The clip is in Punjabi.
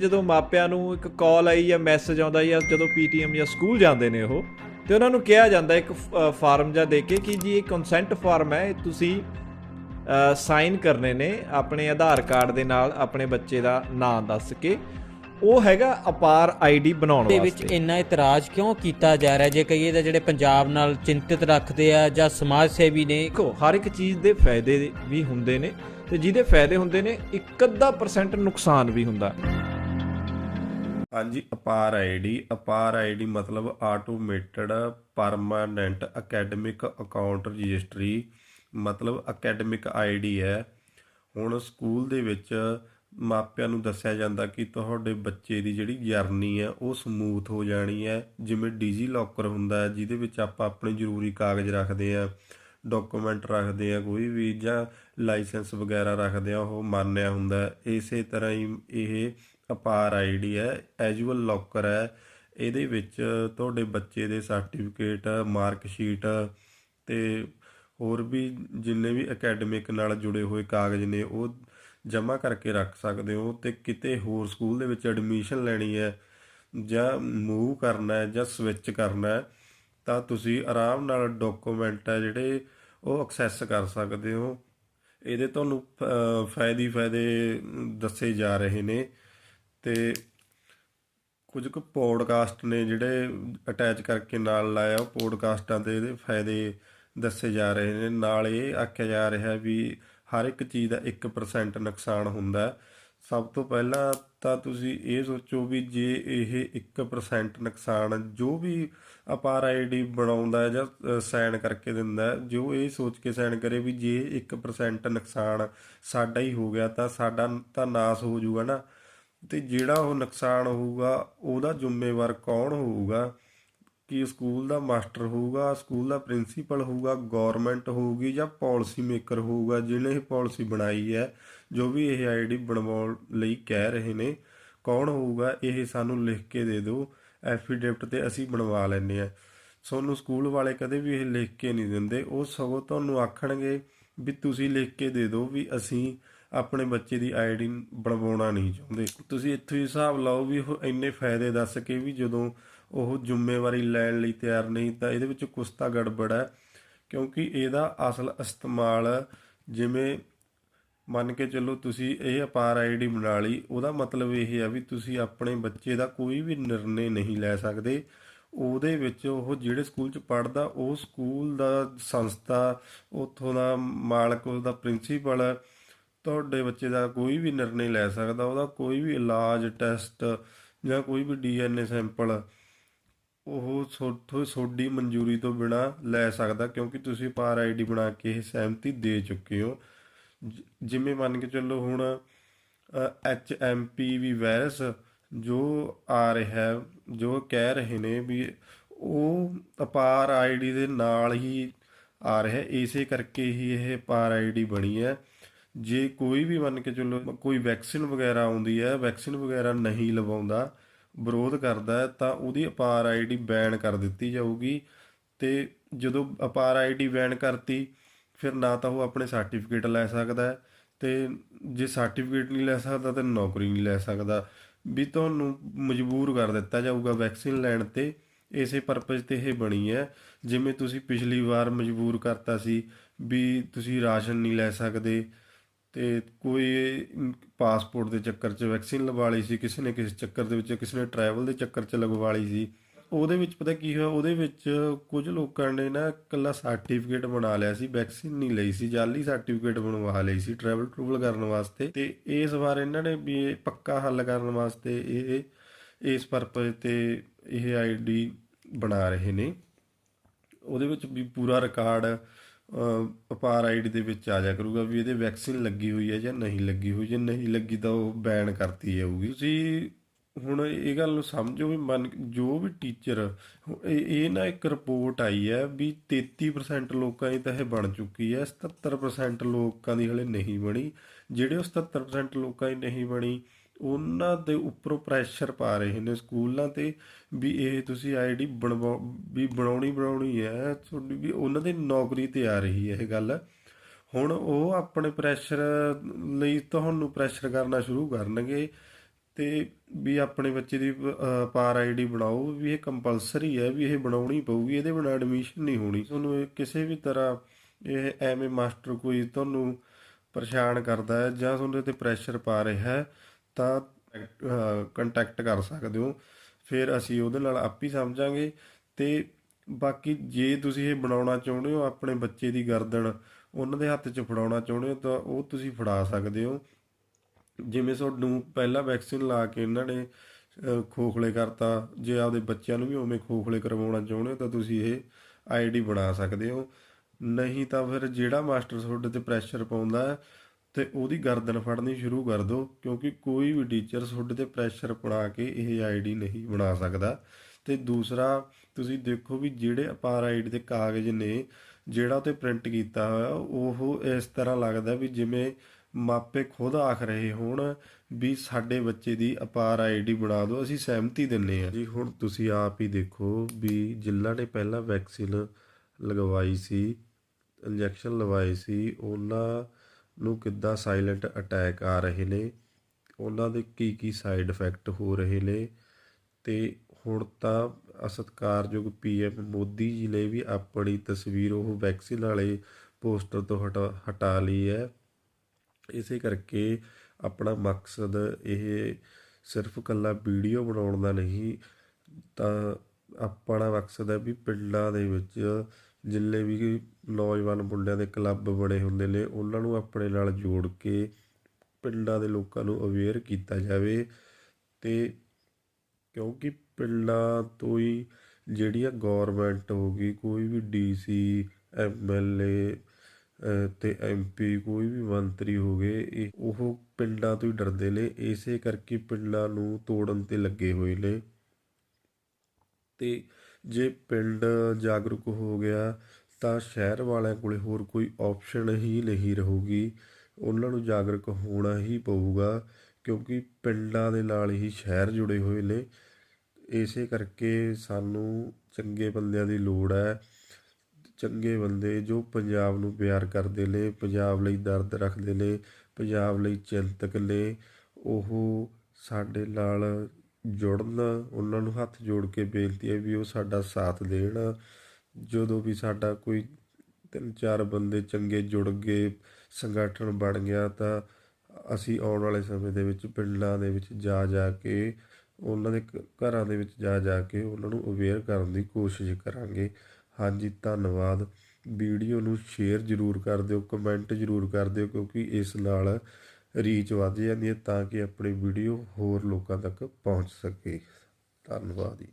ਜਦੋਂ ਮਾਪਿਆਂ ਨੂੰ ਇੱਕ ਕਾਲ ਆਈ ਜਾਂ ਮੈਸੇਜ ਆਉਂਦਾ ਜਾਂ ਜਦੋਂ ਪੀਟੀਐਮ ਜਾਂ ਸਕੂਲ ਜਾਂਦੇ ਨੇ ਉਹ ਤੇ ਉਹਨਾਂ ਨੂੰ ਕਿਹਾ ਜਾਂਦਾ ਇੱਕ ਫਾਰਮ ਜਾਂ ਦੇ ਕੇ ਕਿ ਜੀ ਇਹ ਕੰਸੈਂਟ ਫਾਰਮ ਹੈ ਤੁਸੀਂ ਸਾਈਨ ਕਰਨੇ ਨੇ ਆਪਣੇ ਆਧਾਰ ਕਾਰਡ ਦੇ ਨਾਲ ਆਪਣੇ ਬੱਚੇ ਦਾ ਨਾਮ ਦੱਸ ਕੇ। ਉਹ ਹੈਗਾ ਅਪਾਰ ਆਈਡੀ ਬਣਾਉਣ ਦੇ ਵਿੱਚ ਇੰਨਾ ਇਤਰਾਜ਼ ਕਿਉਂ ਕੀਤਾ ਜਾ ਰਿਹਾ ਜੇ ਕਹੀਏ ਤਾਂ ਜਿਹੜੇ ਪੰਜਾਬ ਨਾਲ ਚਿੰਤਿਤ ਰੱਖਦੇ ਆ ਜਾਂ ਸਮਾਜ ਸੇਵੀ ਨੇ? ਦੇਖੋ ਹਰ ਇੱਕ ਚੀਜ਼ ਦੇ ਫਾਇਦੇ ਵੀ ਹੁੰਦੇ ਨੇ ਤੇ ਜਿਹਦੇ ਫਾਇਦੇ ਹੁੰਦੇ ਨੇ ਇੱਕ ਅੱਧਾ ਪਰਸੈਂਟ ਨੁਕਸਾਨ ਵੀ ਹੁੰਦਾ। ਹਾਂਜੀ, ਅਪਾਰ ਆਈਡੀ ਅਪਾਰ ਆਈਡੀ ਮਤਲਬ automated permanent academic account registry ਮਤਲਬ ਅਕੈਡਮਿਕ ਆਈਡੀ ਹੈ। ਹੁਣ ਸਕੂਲ ਦੇ ਵਿੱਚ ਮਾਪਿਆਂ ਨੂੰ ਦੱਸਿਆ ਜਾਂਦਾ ਕਿ ਤੁਹਾਡੇ ਬੱਚੇ ਦੀ ਜਿਹੜੀ ਜਰਨੀ ਹੈ, ਉਹ ਸਮੂਥ ਹੋ ਜਾਣੀ ਹੈ। ਜਿਵੇਂ ਡੀਜੀ ਲੋਕਰ ਹੁੰਦਾ ਹੈ, ਜਿਹਦੇ ਵਿੱਚ ਆਪਾਂ ਆਪਣੇ ਜ਼ਰੂਰੀ ਕਾਗਜ਼ ਰੱਖਦੇ ਆ ਡਾਕੂਮੈਂਟ ਰੱਖਦੇ ਆ ਕੋਈ ਵੀ ਜਾਂ ਲਾਇਸੈਂਸ ਵਗੈਰਾ ਰੱਖਦੇ ਆ ਉਹ ਮਾਨਿਆ ਹੁੰਦਾ ਇਸੇ ਤਰ੍ਹਾਂ ਹੀ ਇਹ ਅਪਾਰ ਆਈਡੀ ਹੈ ਐਜੂਅਲ ਲੋਕਰ ਹੈ, ਇਹਦੇ ਵਿੱਚ ਤੁਹਾਡੇ ਬੱਚੇ ਦੇ ਸਰਟੀਫਿਕੇਟ ਮਾਰਕ ਸ਼ੀਟ ਤੇ ਹੋਰ ਵੀ ਜਿੰਨੇ ਵੀ ਅਕੈਡਮਿਕ ਨਾਲ ਜੁੜੇ ਹੋਏ ਕਾਗਜ਼ ਨੇ, ਉਹ ਜਮ੍ਹਾਂ ਕਰਕੇ ਰੱਖ ਸਕਦੇ ਹੋ ਤੇ ਕਿਤੇ ਹੋਰ ਸਕੂਲ ਦੇ ਵਿੱਚ ਐਡਮਿਸ਼ਨ ਲੈਣੀ ਹੈ ਜਾਂ ਮੂਵ ਕਰਨਾ ਹੈ ਜਾਂ ਸਵਿਚ ਕਰਨਾ ਹੈ, ਤਾਂ ਤੁਸੀਂ ਆਰਾਮ ਨਾਲ ਡਾਕੂਮੈਂਟ ਹੈ ਜਿਹੜੇ ਉਹ ਐਕਸੈਸ ਕਰ ਸਕਦੇ ਹੋ। ਇਹਦੇ ਤੁਹਾਨੂੰ ਫਾਇਦੇ ਫਾਇਦੇ ਦੱਸੇ ਜਾ ਰਹੇ ਨੇ। ਤੇ ਕੁਝ ਕੁ ਪੋਡਕਾਸਟ ਨੇ ਜਿਹੜੇ ਅਟੈਚ ਕਰਕੇ ਨਾਲ ਲਾਇਆ, ਉਹ ਪੋਡਕਾਸਟਾਂ ਦੇ ਇਹਦੇ ਫਾਇਦੇ ਦੱਸੇ ਜਾ ਰਹੇ ਨੇ। ਨਾਲ ਇਹ ਆਖਿਆ ਜਾ ਰਿਹਾ ਵੀ ਹਰ ਇੱਕ ਚੀਜ਼ ਦਾ 1% ਨੁਕਸਾਨ ਹੁੰਦਾ ਸਭ ਤੋਂ ਪਹਿਲਾਂ ਤਾਂ ਤੁਸੀਂ ਇਹ ਸੋਚੋ ਵੀ ਜੇ ਇਹ 1% ਨੁਕਸਾਨ ਜੋ ਵੀ ਅਪਾਰ ਆਈਡੀ ਬਣਾਉਂਦਾ ਹੈ ਜਾਂ ਸਾਈਨ ਕਰਕੇ ਦਿੰਦਾ ਜੋ ਇਹ ਸੋਚ ਕੇ ਸਾਈਨ ਕਰੇ ਵੀ ਜੇ 1% ਨੁਕਸਾਨ ਸਾਡਾ ਹੀ ਹੋ ਗਿਆ ਤਾਂ ਸਾਡਾ ਤਾਂ ਨਾਸ ਹੋ ਜਾਊਗਾ ਨਾ। ਤੇ ਜਿਹੜਾ ਉਹ ਨੁਕਸਾਨ ਹੋਊਗਾ, ਉਹਦਾ ਜ਼ਿੰਮੇਵਾਰ ਕੌਣ ਹੋਊਗਾ? ਕਿ ਸਕੂਲ ਦਾ ਮਾਸਟਰ ਹੋਊਗਾ, ਸਕੂਲ ਦਾ ਪ੍ਰਿੰਸੀਪਲ ਹੋਊਗਾ ਗਵਰਨਮੈਂਟ ਹੋਊਗੀ ਜਾਂ ਪਾਲਿਸੀ ਮੇਕਰ ਹੋਊਗਾ, ਜਿਹਨੇ ਇਹ ਪਾਲਿਸੀ ਬਣਾਈ ਹੈ, ਜੋ ਵੀ ਇਹ ਆਈਡੀ ਬਣਵਾਉਣ ਲਈ ਕਹਿ ਰਹੇ ਨੇ, ਕੌਣ ਹੋਊਗਾ, ਇਹ ਸਾਨੂੰ ਲਿਖ ਕੇ ਦੇ ਦਿਓ, ਐਫੀਡੇਵਿਟ ਤੇ ਅਸੀਂ ਬਣਵਾ ਲੈਂਦੇ ਆ ਤੁਹਾਨੂੰ ਸਕੂਲ ਵਾਲੇ ਕਦੇ ਵੀ ਇਹ ਲਿਖ ਕੇ ਨਹੀਂ ਦਿੰਦੇ, ਉਹ ਸਗੋਂ ਤੁਹਾਨੂੰ ਆਖਣਗੇ ਵੀ ਤੁਸੀਂ ਲਿਖ ਕੇ ਦੇ ਦਿਓ ਵੀ ਅਸੀਂ ਆਪਣੇ ਬੱਚੇ ਦੀ ਆਈਡੀ ਬਣਵਾਉਣਾ ਨਹੀਂ ਚਾਹੁੰਦੇ। ਤੁਸੀਂ ਇੱਥੋਂ ਹੀ ਹਿਸਾਬ ਲਾਓ ਵੀ ਉਹ ਇੰਨੇ ਫਾਇਦੇ ਦੱਸ ਕੇ ਵੀ ਜਦੋਂ ਉਹ ਜ਼ਿੰਮੇਵਾਰੀ ਲੈਣ ਲਈ ਤਿਆਰ ਨਹੀਂ, ਤਾਂ ਇਹਦੇ ਵਿੱਚ ਕੁਛ ਤਾਂ ਗੜਬੜ ਹੈ। ਕਿਉਂਕਿ ਇਹਦਾ ਅਸਲ ਇਸਤੇਮਾਲ ਜਿਵੇਂ ਮੰਨ ਕੇ ਚੱਲੋ ਤੁਸੀਂ ਇਹ ਅਪਾਰ ਆਈਡੀ ਬਣਾ ਲਈ, ਉਹਦਾ ਮਤਲਬ ਇਹ ਹੈ ਵੀ ਤੁਸੀਂ ਆਪਣੇ ਬੱਚੇ ਦਾ ਕੋਈ ਵੀ ਨਿਰਣੇ ਨਹੀਂ ਲੈ ਸਕਦੇ। ਉਹਦੇ ਵਿੱਚ ਉਹ ਜਿਹੜੇ ਸਕੂਲ 'ਚ ਪੜਦਾ ਉਹ ਸਕੂਲ ਦਾ ਸੰਸਥਾ, ਉੱਥੋਂ ਦਾ ਮਾਲਕ, ਉਹਦਾ ਪ੍ਰਿੰਸੀਪਲ ਤੁਹਾਡੇ ਬੱਚੇ ਦਾ ਕੋਈ ਵੀ ਨਿਰਣੇ ਲੈ ਸਕਦਾ ਉਹਦਾ ਕੋਈ ਵੀ ਇਲਾਜ ਟੈਸਟ ਜਾਂ ਕੋਈ ਵੀ ਡੀਐਨਏ ਸੈਂਪਲ ਉਹ ਤੁਹਾਡੀ ਤੁਹਾਡੀ ਮਨਜ਼ੂਰੀ ਤੋਂ ਬਿਨਾ ਲੈ ਸਕਦਾ ਕਿਉਂਕਿ ਤੁਸੀਂ ਪਾਰ ਆਈਡੀ ਬਣਾ ਕੇ ਇਹ ਸਹਿਮਤੀ ਦੇ ਚੁੱਕੇ ਹੋ। ਜਿਵੇਂ ਮੰਨ ਕੇ ਚੱਲੋ ਹੁਣ H M P V virus ਜੋ ਆ ਰਿਹਾ ਹੈ, ਜੋ ਕਹਿ ਰਹੇ ਨੇ ਵੀ ਉਹ ਅਪਾਰ ਆਈਡੀ ਦੇ ਨਾਲ ਹੀ ਆ ਰਿਹਾ ਇਸੇ ਕਰਕੇ ਹੀ ਇਹ ਪਾਰ ਆਈਡੀ ਬਣੀ ਹੈ। ਜੇ ਕੋਈ ਵੀ ਮੰਨ ਕੇ ਚੱਲੋ ਕੋਈ ਵੈਕਸੀਨ ਵਗੈਰਾ ਆਉਂਦੀ ਹੈ, ਵੈਕਸੀਨ ਵਗੈਰਾ ਨਹੀਂ ਲਵਾਉਂਦਾ, ਵਿਰੋਧ ਕਰਦਾ ਹੈ, ਤਾਂ ਉਹਦੀ ਅਪਾਰ ਆਈਡੀ ਬੈਨ ਕਰ ਦਿੱਤੀ ਜਾਊਗੀ। ਤੇ ਜਦੋਂ ਅਪਾਰ ਆਈਡੀ ਬੈਨ ਕਰਤੀ, ਫਿਰ ਨਾ ਤਾਂ ਉਹ ਆਪਣੇ ਸਰਟੀਫਿਕੇਟ ਲੈ ਸਕਦਾ ਹੈ ਤੇ ਜੇ ਸਰਟੀਫਿਕੇਟ ਨਹੀਂ ਲੈ ਸਕਦਾ ਤੇ ਨੌਕਰੀ ਨਹੀਂ ਲੈ ਸਕਦਾ। ਵੀ ਤੁਹਾਨੂੰ ਮਜਬੂਰ ਕਰ ਦਿੱਤਾ ਜਾਊਗਾ ਵੈਕਸੀਨ ਲੈਣ ਤੇ। ਇਸੇ ਪਰਪਸ ਤੇ ਇਹ ਬਣੀ ਹੈ। ਜਿਵੇਂ ਤੁਸੀਂ ਪਿਛਲੀ ਵਾਰ ਮਜਬੂਰ ਕਰਤਾ ਸੀ ਵੀ ਤੁਸੀਂ ਰਾਸ਼ਨ ਨਹੀਂ ਲੈ ਸਕਦੇ ਤੇ ਕੋਈ ਪਾਸਪੋਰਟ ਦੇ ਚੱਕਰ 'ਚ ਵੈਕਸੀਨ ਲਵਾ ਲਈ ਸੀ, ਕਿਸੇ ਨੇ ਕਿਸੇ ਚੱਕਰ ਦੇ ਵਿੱਚ, ਕਿਸੇ ਨੇ ਟਰੈਵਲ ਦੇ ਚੱਕਰ 'ਚ ਲਗਵਾ ਲਈ ਸੀ। ਉਹਦੇ ਵਿੱਚ ਪਤਾ ਕੀ ਹੋਇਆ, ਉਹਦੇ ਵਿੱਚ ਕੁਝ ਲੋਕਾਂ ਨੇ ਨਾ ਇਕੱਲਾ ਸਰਟੀਫਿਕੇਟ ਬਣਾ ਲਿਆ ਸੀ ਵੈਕਸੀਨ ਨਹੀਂ ਲਈ ਸੀ ਜਾਲੀ ਸਰਟੀਫਿਕੇਟ ਬਣਵਾ ਲਈ ਸੀ ਟਰੈਵਲ ਟਰੂਵਲ ਕਰਨ ਵਾਸਤੇ। ਤੇ ਇਸ ਵਾਰ ਇਹਨਾਂ ਨੇ ਵੀ ਇਹ ਪੱਕਾ ਹੱਲ ਕਰਨ ਵਾਸਤੇ ਇਹ, ਇਸ ਪਰਪਸ ਤੇ ਇਹ ਆਈਡੀ ਬਣਾ ਰਹੇ ਨੇ। ਉਹਦੇ ਵਿੱਚ ਵੀ ਪੂਰਾ ਰਿਕਾਰਡ ਅਪਾਰ ਆਈਡੀ ਦੇ ਵਿੱਚ ਆ ਜਾ ਕਰੂਗਾ ਵੀ ਇਹਦੇ ਵੈਕਸੀਨ ਲੱਗੀ ਹੋਈ ਹੈ ਜਾਂ ਨਹੀਂ ਲੱਗੀ ਹੋਈ ਜੇ ਨਹੀਂ ਲੱਗੀ ਤਾਂ ਉਹ ਬੈਨ ਕਰਤੀ ਜਾਊਗੀ। ਤੁਸੀਂ ਹੁਣ ਇਹ ਗੱਲ ਨੂੰ ਸਮਝੋ ਵੀ ਮਨ ਜੋ ਵੀ ਟੀਚਰ ਇਹ ਇਹ ਨਾ ਇੱਕ ਰਿਪੋਰਟ ਆਈ ਹੈ ਵੀ 33% ਲੋਕਾਂ ਦੀ ਤਾਂ ਇਹ ਬਣ ਚੁੱਕੀ ਹੈ 77% ਲੋਕਾਂ ਦੀ ਹਲੇ ਨਹੀਂ ਬਣੀ। ਜਿਹੜੇ ਉਹ 77% ਲੋਕਾਂ ਦੀ ਨਹੀਂ ਬਣੀ ਉਹਨਾਂ ਦੇ ਉੱਪਰੋਂ ਪ੍ਰੈਸ਼ਰ ਪਾ ਰਹੇ ਨੇ ਸਕੂਲਾਂ ਤੇ ਵੀ ਇਹ ਤੁਸੀਂ ਆਈਡੀ ਬਣਵਾ ਵੀ ਬਣਾਉਣੀ ਬਣਾਉਣੀ ਹੈ ਤੁਹਾਡੀ ਵੀ ਉਹਨਾਂ ਦੀ ਨੌਕਰੀ ਤੇ ਆ ਰਹੀ ਹੈ ਇਹ ਗੱਲ। ਹੁਣ ਉਹ ਆਪਣੇ ਪ੍ਰੈਸ਼ਰ ਲਈ ਤੁਹਾਨੂੰ ਪ੍ਰੈਸ਼ਰ ਕਰਨਾ ਸ਼ੁਰੂ ਕਰਨਗੇ ਤੇ ਵੀ ਆਪਣੇ ਬੱਚੇ ਦੀ ਅਹ, ਪਾਰ ਆਈਡੀ ਬਣਾਓ ਵੀ ਇਹ ਕੰਪਲਸਰੀ ਹੈ ਵੀ ਇਹ ਬਣਾਉਣੀ ਪਊਗੀ ਇਹਦੇ ਬਿਨਾਂ ਐਡਮਿਸ਼ਨ ਨਹੀਂ ਹੋਣੀ। ਤੁਹਾਨੂੰ ਇਹ ਕਿਸੇ ਵੀ ਤਰ੍ਹਾਂ ਇਹ ਐਵੇਂ ਮਾਸਟਰ ਕੋਈ ਤੁਹਾਨੂੰ ਪਰੇਸ਼ਾਨ ਕਰਦਾ ਹੈ ਜਾਂ ਤੁਹਾਡੇ ਤੇ ਪ੍ਰੈਸ਼ਰ ਪਾ ਰਿਹਾ ਹੈ ਤਾਂ ਕੰਟੈਕਟ ਕਰ ਸਕਦੇ ਹੋ। ਫਿਰ ਅਸੀਂ ਉਹਦੇ ਨਾਲ ਆਪ ਹੀ ਸਮਝਾਂਗੇ। ਤੇ ਬਾਕੀ ਜੇ ਤੁਸੀਂ ਇਹ ਬਣਾਉਣਾ ਚਾਹੁੰਦੇ ਹੋ, ਆਪਣੇ ਬੱਚੇ ਦੀ ਗਰਦਨ ਉਹਨਾਂ ਦੇ ਹੱਥ 'ਚ ਫੜਾਉਣਾ ਚਾਹੁੰਦੇ ਹੋ, ਤਾਂ ਉਹ ਤੁਸੀਂ ਫੜਾ ਸਕਦੇ ਹੋ। ਜਿਵੇਂ ਤੁਹਾਨੂੰ ਪਹਿਲਾਂ ਵੈਕਸੀਨ ਲਾ ਕੇ ਇਹਨਾਂ ਨੇ ਖੋਖਲੇ ਕਰਤਾ, ਜੇ ਆਪਦੇ ਬੱਚਿਆਂ ਨੂੰ ਵੀ ਉਵੇਂ ਖੋਖਲੇ ਕਰਵਾਉਣਾ ਚਾਹੁੰਦੇ ਹੋ, ਤਾਂ ਤੁਸੀਂ ਇਹ ਆਈਡੀ ਬਣਾ ਸਕਦੇ ਹੋ। ਨਹੀਂ ਤਾਂ ਫਿਰ ਜਿਹੜਾ ਮਾਸਟਰ ਤੁਹਾਡੇ ਤੇ ਪ੍ਰੈਸ਼ਰ ਪਾਉਂਦਾ ਤੇ ਉਹਦੀ ਗਰਦਨ ਫੜਨੀ ਸ਼ੁਰੂ ਕਰ ਦਿਓ ਕਿਉਂਕਿ ਕੋਈ ਵੀ ਟੀਚਰ ਤੁਹਾਡੇ ਤੇ ਪ੍ਰੈਸ਼ਰ ਪਾ ਕੇ ਇਹ ਆਈਡੀ ਨਹੀਂ ਬਣਾ ਸਕਦਾ। ਤੇ ਦੂਸਰਾ, ਤੁਸੀਂ ਦੇਖੋ ਵੀ ਜਿਹੜੇ ਅਪਾਰ ਆਈਡੀ ਦੇ ਕਾਗਜ਼ ਨੇ, ਜਿਹੜਾ ਤੇ ਪ੍ਰਿੰਟ ਕੀਤਾ ਹੋਇਆ, ਉਹ ਇਸ ਤਰ੍ਹਾਂ ਲੱਗਦਾ ਵੀ ਜਿਵੇਂ ਮਾਪੇ ਖੁਦ ਆਖ ਰਹੇ ਹੋਣ ਵੀ ਸਾਡੇ ਬੱਚੇ ਦੀ ਅਪਾਰ ਆਈਡੀ ਬਣਾ ਦਿਓ ਅਸੀਂ ਸਹਿਮਤੀ ਦਿੰਨੇ ਆ ਜੀ, ਹੁਣ ਤੁਸੀਂ ਆਪ ਹੀ ਦੇਖੋ ਵੀ ਜਿਨ੍ਹਾਂ ਨੇ ਪਹਿਲਾਂ ਵੈਕਸੀਨ ਲਗਵਾਈ ਸੀ ਇੰਜੈਕਸ਼ਨ ਲਵਾਏ ਸੀ, ਉਹਨਾਂ ਨੂੰ ਕਿੱਦਾਂ ਸਾਇਲੈਂਟ ਅਟੈਕ ਆ ਰਹੇ ਨੇ, ਉਹਨਾਂ ਦੇ ਕੀ ਕੀ ਸਾਈਡ ਇਫੈਕਟ ਹੋ ਰਹੇ ਨੇ ਤੇ ਹੁਣ ਤਾਂ ਸਤਿਕਾਰਯੋਗ ਪੀਐਮ ਮੋਦੀ ਜੀ ਨੇ ਵੀ ਆਪਣੀ ਤਸਵੀਰ ਉਹ ਵੈਕਸੀਨ ਵਾਲੇ ਪੋਸਟਰ ਤੋਂ ਹਟਾ ਹਟਾ ਲਈ ਹੈ। ਇਸੇ ਕਰਕੇ ਆਪਣਾ ਮਕਸਦ ਇਹ ਸਿਰਫ ਕੱਲਾ ਵੀਡੀਓ ਬਣਾਉਣ ਦਾ ਨਹੀਂ, ਤਾਂ ਆਪਣਾ ਮਕਸਦ ਹੈ ਵੀ ਪਿੰਡਾਂ ਦੇ ਵਿੱਚ ਜਿੰਨੇ ਵੀ ਨੌਜਵਾਨ ਮੁੰਡਿਆਂ ਦੇ ਕਲੱਬ ਬਣੇ ਹੁੰਦੇ ਨੇ, ਉਹਨਾਂ ਨੂੰ ਆਪਣੇ ਨਾਲ ਜੋੜ ਕੇ ਪਿੰਡਾਂ ਦੇ ਲੋਕਾਂ ਨੂੰ ਅਵੇਅਰ ਕੀਤਾ ਜਾਵੇ ਅਤੇ ਕਿਉਂਕਿ ਪਿੰਡਾਂ ਤੋਂ ਹੀ ਜਿਹੜੀਆਂ ਗੌਰਮੈਂਟ ਹੋ ਗਈ, ਕੋਈ ਵੀ ਡੀਸੀ ਐਮਐਲਏ ਤੇ ਐਮਪੀ ਕੋਈ ਵੀ ਮੰਤਰੀ ਹੋ ਗਏ, ਇਹ ਉਹ ਪਿੰਡਾਂ ਤੋਂ ਹੀ ਡਰਦੇ ਨੇ। ਇਸੇ ਕਰਕੇ ਪਿੰਡਾਂ ਨੂੰ ਤੋੜਨ ਤੇ ਲੱਗੇ ਹੋਏ ਨੇ। ਤੇ ਜੇ ਪਿੰਡ ਜਾਗਰੂਕ ਹੋ ਗਿਆ ਤਾਂ ਸ਼ਹਿਰ ਵਾਲਿਆਂ ਕੋਲੇ ਹੋਰ ਕੋਈ ਆਪਸ਼ਨ ਹੀ ਨਹੀਂ ਰਹੂਗੀ। ਉਹਨਾਂ ਨੂੰ ਜਾਗਰੂਕ ਹੋਣਾ ਹੀ ਪਊਗਾ ਕਿਉਂਕਿ ਪਿੰਡਾਂ ਦੇ ਨਾਲ ਹੀ ਸ਼ਹਿਰ ਜੁੜੇ ਹੋਏ ਨੇ। ਇਸੇ ਕਰਕੇ ਸਾਨੂੰ ਚੰਗੇ ਬੰਦਿਆਂ ਦੀ ਲੋੜ ਹੈ। ਚੰਗੇ ਬੰਦੇ ਜੋ ਪੰਜਾਬ ਨੂੰ ਪਿਆਰ ਕਰਦੇ ਨੇ, ਪੰਜਾਬ ਲਈ ਦਰਦ ਰੱਖਦੇ ਨੇ, ਪੰਜਾਬ ਲਈ ਚਿੰਤਕ ਨੇ, ਉਹ ਸਾਡੇ ਨਾਲ ਜੁੜਨ, ਉਹਨਾਂ ਨੂੰ ਹੱਥ ਜੋੜ ਕੇ ਬੇਨਤੀ ਹੈ ਵੀ ਉਹ ਸਾਡਾ ਸਾਥ ਦੇਣ। ਜਦੋਂ ਵੀ ਸਾਡਾ ਕੋਈ ਤਿੰਨ ਚਾਰ ਬੰਦੇ ਚੰਗੇ ਜੁੜ ਗਏ, ਸੰਗਠਨ ਬਣ ਗਿਆ, ਤਾਂ ਅਸੀਂ ਆਉਣ ਵਾਲੇ ਸਮੇਂ ਦੇ ਵਿੱਚ ਪਿੰਡਾਂ ਦੇ ਵਿੱਚ ਜਾ ਜਾ ਕੇ, ਉਹਨਾਂ ਦੇ ਘ- ਘਰਾਂ ਦੇ ਵਿੱਚ ਜਾ ਜਾ ਕੇ ਉਹਨਾਂ ਨੂੰ ਅਵੇਅਰ ਕਰਨ ਦੀ ਕੋਸ਼ਿਸ਼ ਕਰਾਂਗੇ। ਹਾਂਜੀ, ਧੰਨਵਾਦ। ਵੀਡੀਓ ਨੂੰ ਸ਼ੇਅਰ ਜ਼ਰੂਰ ਕਰ ਦਿਓ ਕਮੈਂਟ ਜ਼ਰੂਰ ਕਰ ਦਿਓ, ਕਿਉਂਕਿ ਇਸ ਨਾਲ ਰੀਚ ਵੱਧ ਜਾਂਦੀ ਹੈ ਤਾਂ ਕਿ ਆਪਣੀ ਵੀਡੀਓ ਹੋਰ ਲੋਕਾਂ ਤੱਕ ਪਹੁੰਚ ਸਕੇ। ਧੰਨਵਾਦ ਜੀ।